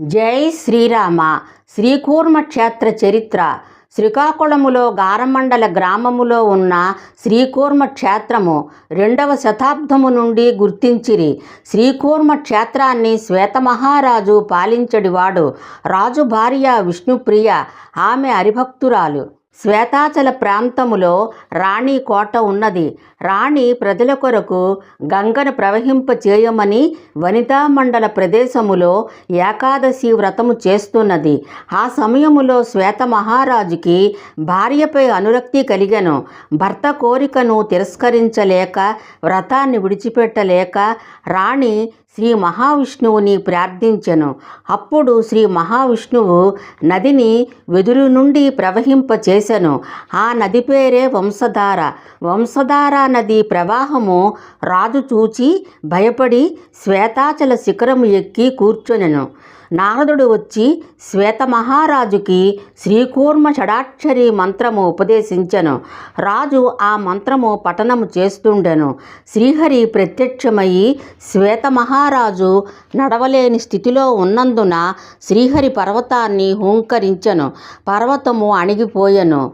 జై శ్రీరామ. శ్రీకూర్మ క్షేత్ర చరిత్ర. శ్రీకాకుళములో గారమండల గ్రామములో ఉన్న శ్రీకూర్మ క్షేత్రము రెండవ శతాబ్దము నుండి గుర్తించిరి. శ్రీకూర్మ క్షేత్రాన్ని శ్వేతమహారాజు పాలించడివాడు రాజు భార్య విష్ణుప్రియ. ఆమె హరిభక్తురాలు. శ్వేతాచల ప్రాంతములో రాణి కోట ఉన్నది. రాణి ప్రజల కొరకు గంగను ప్రవహింప చేయమని వనితా మండల ప్రదేశములో ఏకాదశి వ్రతము చేస్తున్నది. ఆ సమయములో శ్వేత మహారాజుకి భార్యపై అనురక్తి కలిగను. భర్త కోరికను తిరస్కరించలేక వ్రతాన్ని విడిచిపెట్టలేక రాణి శ్రీ మహావిష్ణువుని ప్రార్థించెను. అప్పుడు శ్రీ మహావిష్ణువు నదిని వెదురు నుండి ప్రవహింప చేశాను. ఆ నది పేరే వంశధార. వంశధార నది ప్రవాహము రాజు చూచి భయపడి శ్వేతాచల శిఖరము ఎక్కి కూర్చొనెను. నారదుడు వచ్చి శ్వేత మహారాజుకి శ్రీకూర్మ షడాక్షరి మంత్రము ఉపదేశించెను. రాజు ఆ మంత్రము పఠనము చేస్తుండెను. శ్రీహరి ప్రత్యక్షమయ్యి శ్వేత మహారాజు నడవలేని స్థితిలో ఉన్నందున శ్రీహరి పర్వతాన్ని హూంకరించెను. పర్వతము అణిగిపోయెను.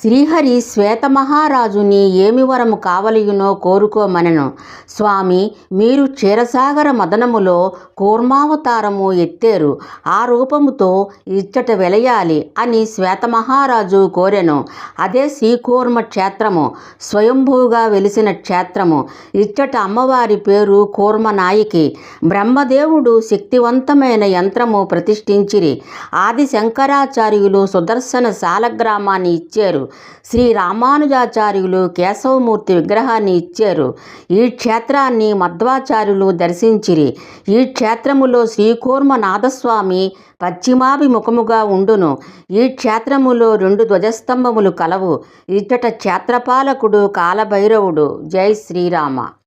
శ్రీహరి శ్వేతమహారాజుని ఏమి వరము కావలియునో కోరుకోమనెను. స్వామి మీరు క్షీరసాగర మదనములో కూర్మావతారము ఎత్తేరు. ఆ రూపముతో ఇచ్చట వెలయాలి అని శ్వేతమహారాజు కోరెను. అదే శ్రీకూర్మ క్షేత్రము స్వయంభూగా వెలిసిన క్షేత్రము. ఇచ్చట అమ్మవారి పేరు కూర్మనాయికి. బ్రహ్మదేవుడు శక్తివంతమైన యంత్రము ప్రతిష్ఠించిరి. ఆది శంకరాచార్యులు సుదర్శన శాలగ్రామాన్ని ఇచ్చారు. శ్రీ రామానుజాచార్యులు కేశవమూర్తి విగ్రహాన్ని ఇచ్చారు. ఈ క్షేత్రాన్ని మధ్వాచార్యులు దర్శించిరి. ఈ క్షేత్రములో శ్రీకూర్మ నాథస్వామి పశ్చిమాభిముఖముగా ఉండును. ఈ క్షేత్రములో రెండు ధ్వజస్తంభములు కలవు. ఇచ్చట క్షేత్రపాలకుడు కాలభైరవుడు. జై శ్రీరామ.